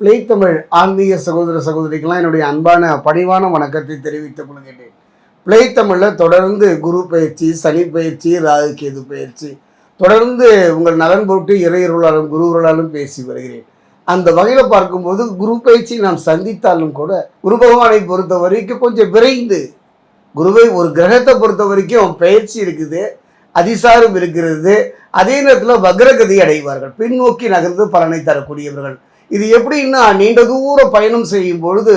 Play Tamil ஆன்மீக சகோதர சகோதரிக்கெல்லாம் என்னுடைய அன்பான பணிவான வணக்கத்தை தெரிவித்துக் கொள்கின்றேன். பிளே தமிழில் தொடர்ந்து குரு பயிற்சி சனி பயிற்சி ராகு கேது பயிற்சி தொடர்ந்து உங்கள் நலன் போட்டு இறையருளாலும் குருவர்களாலும் பேசி வருகிறேன். அந்த வகையில் பார்க்கும்போது குரு பயிற்சி நாம் சந்தித்தாலும் கூட குரு பகவானை பொறுத்த வரைக்கும் கொஞ்சம் விரைந்து குருவை ஒரு கிரகத்தை பொறுத்த வரைக்கும் பயிற்சி இருக்குது அதிசாரம் இருக்கிறது. அதே நேரத்தில் வக்ரகதி அடைவார்கள். பின்னோக்கி நகர்ந்து பலனை தரக்கூடியவர்கள். இது எப்படின்னா நீண்ட தூர பயணம் செய்யும் பொழுது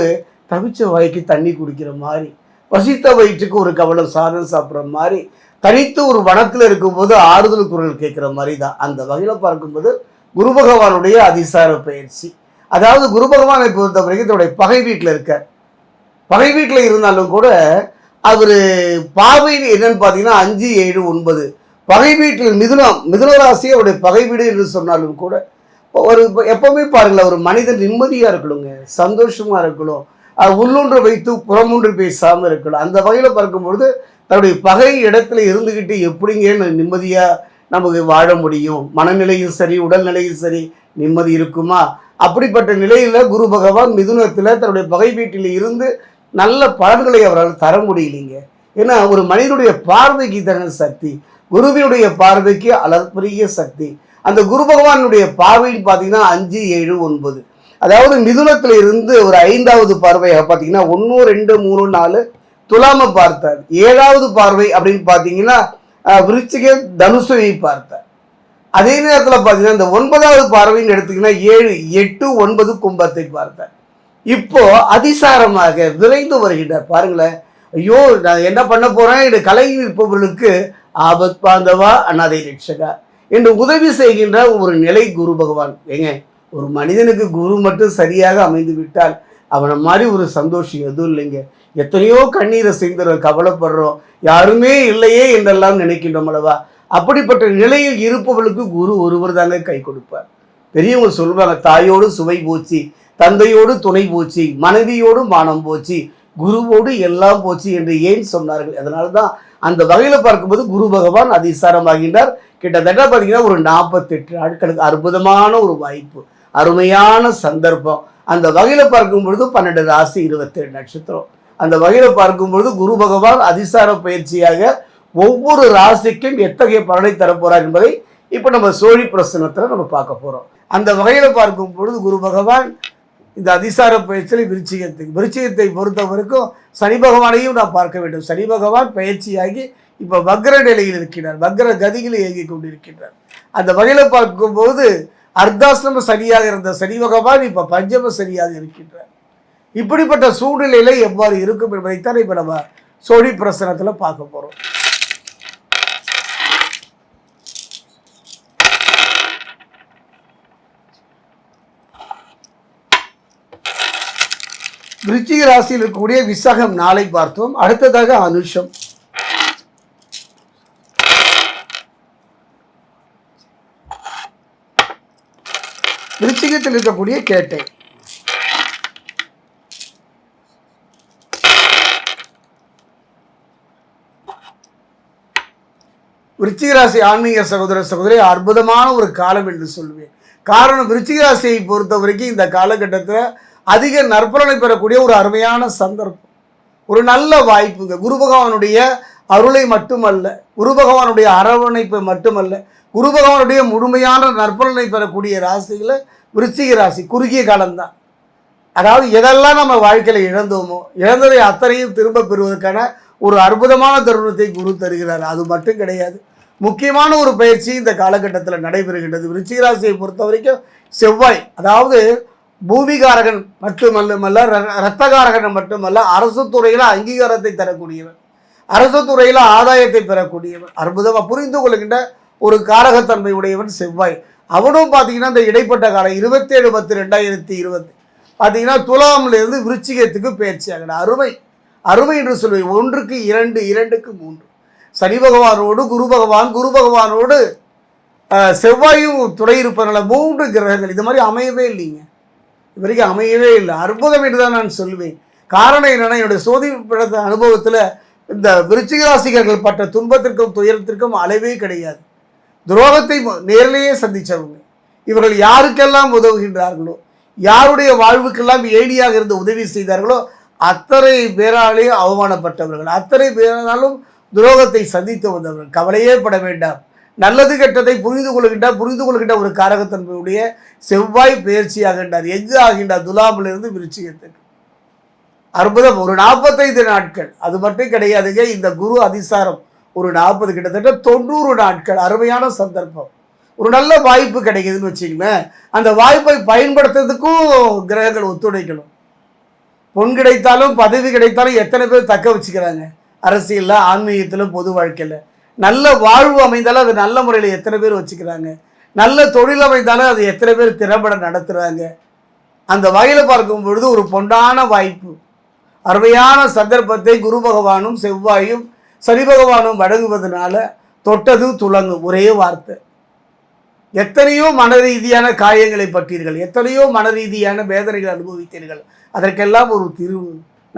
தவிச்ச வாய்க்கு தண்ணி குடிக்கிற மாதிரி பசித்த வயிற்றுக்கு ஒரு கவலம் சாதம் சாப்பிட்ற மாதிரி தனித்து ஒரு வனத்தில் இருக்கும்போது ஆறுதல் குரல் கேட்குற மாதிரி தான் அந்த வகையில் பார்க்கும்போது குரு பகவானுடைய அதிசார பயிற்சி. அதாவது குரு பகவானை பொறுத்த வரைக்கும் தன்னுடைய பகை வீட்டில் இருக்க பகை வீட்டில் இருந்தாலும் கூட அவர் பார்வை என்னன்னு பார்த்தீங்கன்னா அஞ்சு ஏழு ஒன்பது. பகை வீட்டில் மிதுனம் மிதுன ராசி அவருடைய பகை வீடு என்று சொன்னாலும் கூட ஒரு எப்பவுமே பாருங்களேன் ஒரு மனிதன் நிம்மதியாக இருக்கணுங்க சந்தோஷமாக இருக்கணும். அது உள்ளொன்று வைத்து புறமொன்று பேசாமல் இருக்கணும். அந்த வகையில் பார்க்கும்பொழுது தன்னுடைய பகை இடத்துல இருந்துக்கிட்டு எப்படிங்க நிம்மதியாக நமக்கு வாழ முடியும்? மனநிலையும் சரி உடல்நிலையும் சரி நிம்மதி இருக்குமா? அப்படிப்பட்ட நிலையில் குரு பகவான் மிதுனத்தில் தன்னுடைய பகை வீட்டில் இருந்து நல்ல பலன்களை அவரால் தர முடியலைங்க. ஏன்னா ஒரு மனிதனுடைய பார்வைக்கு தானே சக்தி குருவினுடைய பார்வைக்கு அளப்பரிய சக்தி. அந்த குரு பகவானுடைய பார்வைன்னு பார்த்தீங்கன்னா அஞ்சு ஏழு ஒன்பது. அதாவது மிதுனத்தில் இருந்து ஒரு ஐந்தாவது பார்வையாக பார்த்தீங்கன்னா ஒன்று ரெண்டு மூணு நாலு துலாம பார்த்தார். ஏழாவது பார்வை அப்படின்னு பார்த்தீங்கன்னா விருச்சிக தனுசுவை பார்த்தார். அதே நேரத்தில் பார்த்தீங்கன்னா இந்த ஒன்பதாவது பார்வைன்னு எடுத்தீங்கன்னா ஏழு எட்டு ஒன்பது கும்பத்தை பார்த்தார். இப்போ அதிசாரமாக விரைந்து வருகின்றார். பாருங்களேன். ஐயோ நான் என்ன பண்ண போறேன்? என் கலை நிற்பவர்களுக்கு ஆபத் பாந்தவா அண்ணாதை ரட்சகா. என்று உதவி செய்கின்ற ஒரு நிலை குரு பகவான். ஏங்க ஒரு மனிதனுக்கு குரு மட்டும் சரியாக அமைந்து விட்டால் அவனை மாதிரி ஒரு சந்தோஷம் எதுவும் இல்லைங்க. எத்தனையோ கண்ணீரை செய்துறோம் கவலைப்படுறோம். யாருமே இல்லையே என்றெல்லாம் நினைக்கின்றோம் அல்லவா? அப்படிப்பட்ட நிலையில் இருப்பவர்களுக்கு குரு ஒருவர் தாங்க கை கொடுப்பார். பெரியவங்க சொல்லுவாங்க தாயோடு சுவை போச்சு தந்தையோடு துணை போச்சு மனைவியோடு மானம் போச்சு குருவோடு எல்லாம் போச்சு என்று ஏன் சொன்னார்கள்? அதனால தான் அந்த வகையில் பார்க்கும்போது குரு பகவான் அதிசாரமாகின்றார். கிட்டத்தட்ட பார்த்தீங்கன்னா ஒரு நாற்பத்தெட்டு நாட்களுக்கு அற்புதமான ஒரு வாய்ப்பு அருமையான சந்தர்ப்பம். அந்த வகையில் பார்க்கும் பொழுது பன்னெண்டு ராசி இருபத்தேழு நட்சத்திரம். அந்த வகையில் பார்க்கும் பொழுது குரு பகவான் அதிசார பயிற்சியாக ஒவ்வொரு ராசிக்கும் எத்தகைய பலனை தரப்போகிறார் என்பதை இப்போ நம்ம சோழி பிரசனத்தில் நம்ம பார்க்க போகிறோம் அந்த வகையில் பார்க்கும் பொழுது குரு பகவான் இந்த அதிசார பயிற்சியில் விருச்சிகத்துக்கு விருச்சிகத்தை பொறுத்த வரைக்கும் சனி பகவானையும் நான் பார்க்க வேண்டும். சனி பகவான் பயிற்சியாகி இப்போ வக்ர நிலையில் இருக்கின்றார் வக்ர கதியில் இயங்கி கொண்டிருக்கின்றார். அந்த வகையில் பார்க்கும்போது அர்த்தாசிரம சரியாக இருந்த சனி பகவான் இப்போ பஞ்சம சரியாக இருக்கின்றார். இப்படிப்பட்ட சூழ்நிலையில எவ்வாறு இருக்கும் என்பதைத்தான் இப்போ நம்ம சோழி பிரசனத்தில் பார்க்க போகிறோம் விருச்சிக ராசியில் இருக்கக்கூடிய விசாகம் நாளை பார்த்தோம். அடுத்ததாக அனுஷம். விருச்சிகத்தில் இருக்கக்கூடிய கேட்டை. விருச்சிகராசி ஆன்மீக சகோதர சகோதரி அற்புதமான ஒரு காலம் என்று சொல்வேன். காரணம் விருச்சிகராசியை பொறுத்த வரைக்கும் இந்த காலகட்டத்தில் அதிக நற்பலனை பெறக்கூடிய ஒரு அருமையான சந்தர்ப்பம். ஒரு நல்ல வாய்ப்புங்க. குரு பகவானுடைய அருளை மட்டுமல்ல குரு பகவானுடைய அரவணைப்பு மட்டுமல்ல குரு பகவானுடைய முழுமையான நற்பலனை பெறக்கூடிய ராசியில் விருச்சிக ராசி குறுகிய காலம்தான். அதாவது எதெல்லாம் நம்ம வாழ்க்கையில் இழந்தோமோ இழந்ததை அத்தனையும் திரும்ப பெறுவதற்கான ஒரு அற்புதமான தருணத்தை குரு தருகிறார். அது மட்டும் கிடையாது. முக்கியமான ஒரு பயிற்சி இந்த காலகட்டத்தில் நடைபெறுகின்றது. விருச்சிக ராசியை பொறுத்த வரைக்கும் செவ்வாய் அதாவது பூமிகாரகன் மட்டுமல்ல ரத்தகாரகன் மட்டுமல்ல அரசு துறையில் அங்கீகாரத்தை தரக்கூடியவன். அரசு துறையில் ஆதாயத்தை பெறக்கூடியவன் அற்புதமாக புரிந்து கொள்கின்ற ஒரு காரகத்தன்மை உடையவன் செவ்வாய். அவனும் பார்த்தீங்கன்னா இந்த இடைப்பட்ட காலம் இருபத்தேழு பத்து ரெண்டாயிரத்தி இருபது. பார்த்தீங்கன்னா துலாம்லேருந்து விருச்சிகத்துக்கு பயிற்சி ஆகின அருமை. அருமை என்று சொல்வேன் ஒன்றுக்கு இரண்டு இரண்டுக்கு மூன்று. சனி பகவானோடு குரு பகவான் குரு பகவானோடு செவ்வாயும் துணை இருப்பதனால மூன்று கிரகங்கள். இது மாதிரி அமையவே இல்லைங்க. இது வரைக்கும் அமையவே இல்லை. அற்புதம் என்று தான் நான் சொல்லுவேன் காரணம் என்னென்னா என்னுடைய சோதி அனுபவத்தில் இந்த விருச்சிகராசிகர்கள் பட்ட துன்பத்திற்கும் துயரத்திற்கும் அளவே கிடையாது. துரோகத்தை ம- நேரிலேயே சந்தித்தவங்க இவர்கள் யாருக்கெல்லாம் உதவுகின்றார்களோ யாருடைய வாழ்வுக்கெல்லாம் ஏணியாக இருந்து உதவி செய்தார்களோ அத்தனை பேராலேயும் அவமானப்பட்டவர்கள். அத்தனை பேராலும் துரோகத்தை சந்தித்து வந்தவர்கள். கவலையே பட வேண்டாம். நல்லது கெட்டதை புரிந்து கொள்கின்ற புரிந்து கொள்கின்ற ஒரு காரகத்தன்மையுடைய செவ்வாய் பயிற்சி ஆகின்றார் எங்கு ஆகின்றார். துலாமிலிருந்து விருச்சிகத்துக்கு. அற்புதம் ஒரு நாற்பத்தைந்து நாட்கள். அது மட்டும் கிடையாதுங்க இந்த குரு அதிசாரம். ஒரு நாற்பது கிட்டத்தட்ட தொண்ணூறு நாட்கள் அருமையான சந்தர்ப்பம். ஒரு நல்ல வாய்ப்பு கிடைக்குதுன்னு வச்சுக்கோங்களேன் அந்த வாய்ப்பை பயன்படுத்துறதுக்கும் கிரகங்கள் ஒத்துழைக்கணும். பொன் கிடைத்தாலும் பதவி கிடைத்தாலும் எத்தனை பேர் தக்க வச்சுக்கிறாங்க? அரசியலில் ஆன்மீகத்தில் பொது வாழ்க்கையில். நல்ல வாழ்வு அமைந்தாலும் அது நல்ல முறையில் எத்தனை பேர் வச்சுக்கிறாங்க? நல்ல தொழில் அமைந்தாலும் அது எத்தனை பேர் திறம்பட நடத்துகிறாங்க அந்த வகையில் பார்க்கும் பொழுது ஒரு பொண்டான வாய்ப்பு. அருமையான சந்தர்ப்பத்தை குரு பகவானும் செவ்வாயும் சனி பகவானும் வழங்குவதனால தொட்டது துளங்கும். ஒரே வார்த்தை. எத்தனையோ மன ரீதியான காயங்களை பட்டீர்கள். எத்தனையோ மன ரீதியான வேதனைகள் அனுபவித்தீர்கள். அதற்கெல்லாம் ஒரு திரு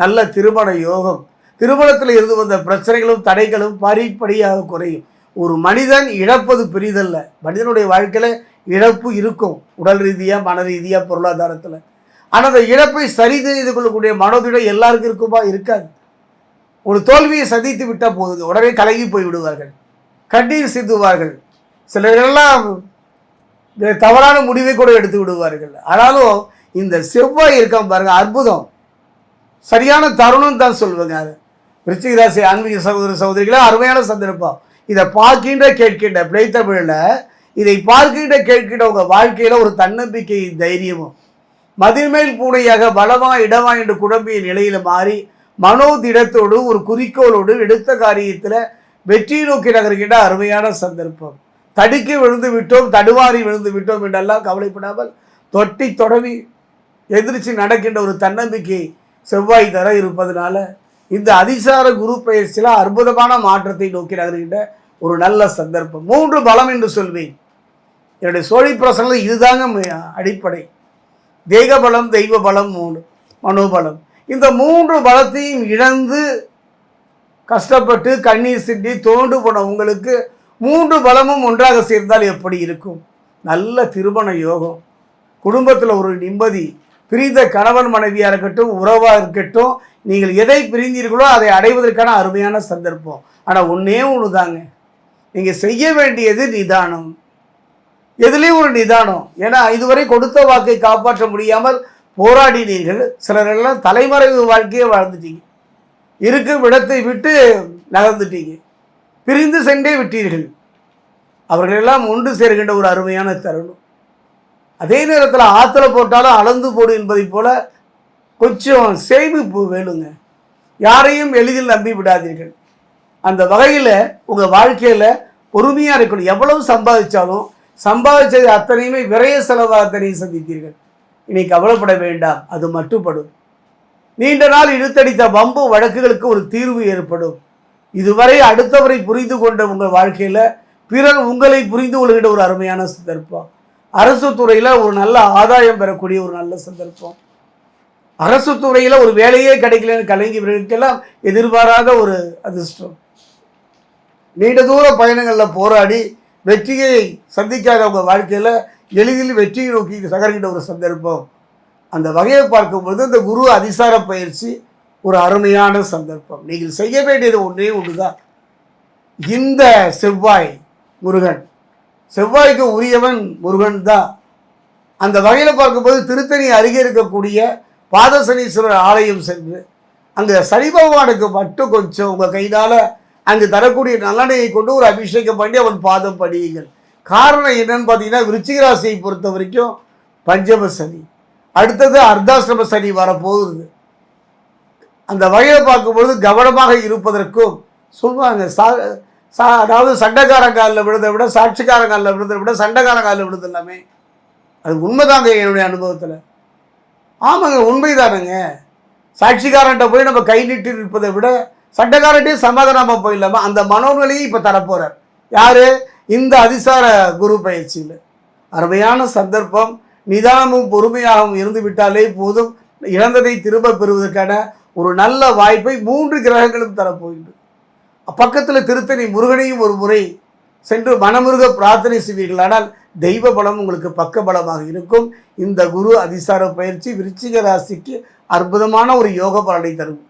நல்ல திருமண யோகம். திருமணத்தில் இருந்து வந்த பிரச்சனைகளும் தடைகளும் படிப்படியாக குறையும். ஒரு மனிதன் இழப்பது பெரிதல்ல. மனிதனுடைய வாழ்க்கையில் இழப்பு இருக்கும். உடல் ரீதியாக மன ரீதியாக பொருளாதாரத்தில். ஆனால் அந்த இழப்பை சரி செய்து கொள்ளக்கூடிய மனோதிடம் எல்லாருக்கும் இருக்குமா? இருக்காது. ஒரு தோல்வியை சந்தித்து விட்டால் போகுது உடனே கலங்கி போய் விடுவார்கள். கண்ணீர் சிந்துவார்கள். சிலரெல்லாம் தவறான முடிவை கூட எடுத்து விடுவார்கள். ஆனாலும் இந்த செவ்வாய் இருக்கான் பாருங்க அற்புதம். சரியான தருணம் தான் சொல்லுவேங்க அது. விருச்சிக ஆன்மீக சகோதர சகோதரிகளே அருமையான சந்தர்ப்பம். இதை பார்க்கின்ற கேட்கின்ற பிழைத்தமிழில் இதை பார்க்கின்ற கேட்கின்ற உங்கள் வாழ்க்கையில் ஒரு தன்னம்பிக்கை தைரியமும் மதில்மேல் பூனையாக பலமா இடமா என்று குழம்பிய நிலையில மாறி மனோதிடத்தோடு ஒரு குறிக்கோளோடு எடுத்த காரியத்தில் வெற்றி நோக்கி நகர்கின்ற அருமையான சந்தர்ப்பம். தடுக்கி விழுந்து விட்டோம் தடுவாரி விழுந்து விட்டோம் என்றெல்லாம் கவலைப்படாமல் தொட்டி தொடவி எதிர்த்து நடக்கின்ற ஒரு தன்னம்பிக்கை செவ்வாய் தர இருப்பதனால இந்த அதிசார குரு பயிற்சியில் அற்புதமான மாற்றத்தை நோக்கி நகர்கின்ற ஒரு நல்ல சந்தர்ப்பம். மூன்று பலம் என்று சொல்வேன். என்னுடைய சோழி பிரசனில் இதுதாங்க அடிப்படை. தேக பலம் தெய்வ பலம் மூணு மனோபலம். இந்த மூன்று பலத்தையும் இழந்து கஷ்டப்பட்டு கண்ணீர் சிட்டி தோண்டு போன உங்களுக்கு மூன்று பலமும் ஒன்றாக சேர்ந்தால் எப்படி இருக்கும்? நல்ல திருமண யோகம். குடும்பத்தில் ஒரு நிம்மதி. பிரிந்த கணவன் மனைவியாக இருக்கட்டும் உறவாக இருக்கட்டும் நீங்கள் எதை பிரிந்தீர்களோ அதை அடைவதற்கான அருமையான சந்தர்ப்பம். ஆனால் ஒன்றே ஒன்று தாங்க நீங்கள் செய்ய வேண்டியது நிதானம். எதுலேயும் ஒரு நிதானம். ஏன்னா இதுவரை கொடுத்த வாக்கை காப்பாற்ற முடியாமல் போராடினீர்கள். சிலரெல்லாம் தலைமறைவு வாழ்க்கையை வாழ்ந்துட்டீங்க. இருக்கும் இடத்தை விட்டு நகர்ந்துட்டீங்க. பிரிந்து சென்றே விட்டீர்கள். அவர்களெல்லாம் ஒன்று சேர்கின்ற ஒரு அருமையான தருணம். அதே நேரத்தில் ஆற்றுல போட்டாலும் அளந்து போடு என்பதைப் போல கொஞ்சம் சேமிப்பு வேணுங்க. யாரையும் எளிதில் நம்பி விடாதீர்கள். அந்த வகையில் உங்கள் வாழ்க்கையில் பொறுமையாக இருக்கணும். எவ்வளவு சம்பாதிச்சாலும் சம்பாதிச்சது அத்தனையுமே விரைய செலவாக அத்தனையும் சந்தித்தீர்கள். இனி கவலைப்பட வேண்டாம் அது மட்டுப்படும். நீண்ட நாள் இழுத்தடித்த வம்பு வழக்குகளுக்கு ஒரு தீர்வு ஏற்படும். இதுவரை அடுத்தவரை புரிந்து கொண்ட உங்கள் வாழ்க்கையில் பிறர் உங்களை புரிந்து கொள்கின்ற ஒரு அருமையான சந்தர்ப்பம். அரசு துறையில் ஒரு நல்ல ஆதாயம் பெறக்கூடிய ஒரு நல்ல சந்தர்ப்பம். அரசு துறையில் ஒரு வேலையே கிடைக்கலன்னு கலைஞர்களுக்கெல்லாம் எதிர்பாராத ஒரு அதிர்ஷ்டம். நீண்ட தூர பயணங்களில் போராடி வெற்றியை சந்திக்காதவங்க வாழ்க்கையில் எளிதில் வெற்றியை நோக்கி சகர்கின்ற ஒரு சந்தர்ப்பம். அந்த வகையை பார்க்கும்பொழுது இந்த குரு அதிசார பயிற்சி ஒரு அருமையான சந்தர்ப்பம். நீங்கள் செய்ய வேண்டியது ஒன்றே ஒன்று தான் இந்த செவ்வாய் முருகன். செவ்வாய்க்கு உரியவன் முருகன் தான். அந்த வகையில் பார்க்கும்போது திருத்தணி அருகே இருக்கக்கூடிய பாதசனீஸ்வரர் ஆலயம் சென்று அங்கே சனி பகவானுக்கு மட்டும் கொஞ்சம் உங்கள் கையினால் அங்கு தரக்கூடிய நல்லெண்ணெயை கொண்டு ஒரு அபிஷேகம் பண்ணி அவன் பாதம் படியுங்கள். காரணம் என்னன்னு பார்த்தீங்கன்னா விருச்சிக ராசியை பொறுத்த வரைக்கும் பஞ்சம சனி. அடுத்தது அர்த்தாசிரம சனி வரப்போகுது. அந்த வகையை பார்க்கும்பொழுது கவனமாக இருப்பதற்கும் சொல்லுவாங்க சா சா அதாவது சண்டைக்காரங்காலில் விழுதை விட சாட்சிக்காரங்காலில் விழுதை விட சண்டைக்காரங்காலில் விழுது எல்லாமே அது உண்மைதாங்க என்னுடைய அனுபவத்தில். ஆமாங்க உண்மைதானுங்க. சாட்சிக்காரன்ட்ட போய் நம்ம கை நீட்டி இருப்பதை விட சண்டைக்காரன்ட்டே சமாதானமாக போயிடலாமா? அந்த மனோநிலையை இப்போ தரப்போகிறார் யார்? இந்த அதிசார குரு பயிற்சியில். அருமையான சந்தர்ப்பம். நிதானமும் பொறுமையாகவும் இருந்து விட்டாலே போதும். இழந்ததை திரும்ப பெறுவதற்கான ஒரு நல்ல வாய்ப்பை மூன்று கிரகங்களும் தரப்போகின்றது. பக்கத்தில் திருத்தணி முருகனையும் ஒரு முறை சென்று மனமுருக பிரார்த்தனை செய்வீர்கள். ஆனால் தெய்வ பலம் உங்களுக்கு பக்க பலமாக இருக்கும். இந்த குரு அதிசார பயிற்சி விருச்சிக ராசிக்கு அற்புதமான ஒரு யோக பலனை தரும்.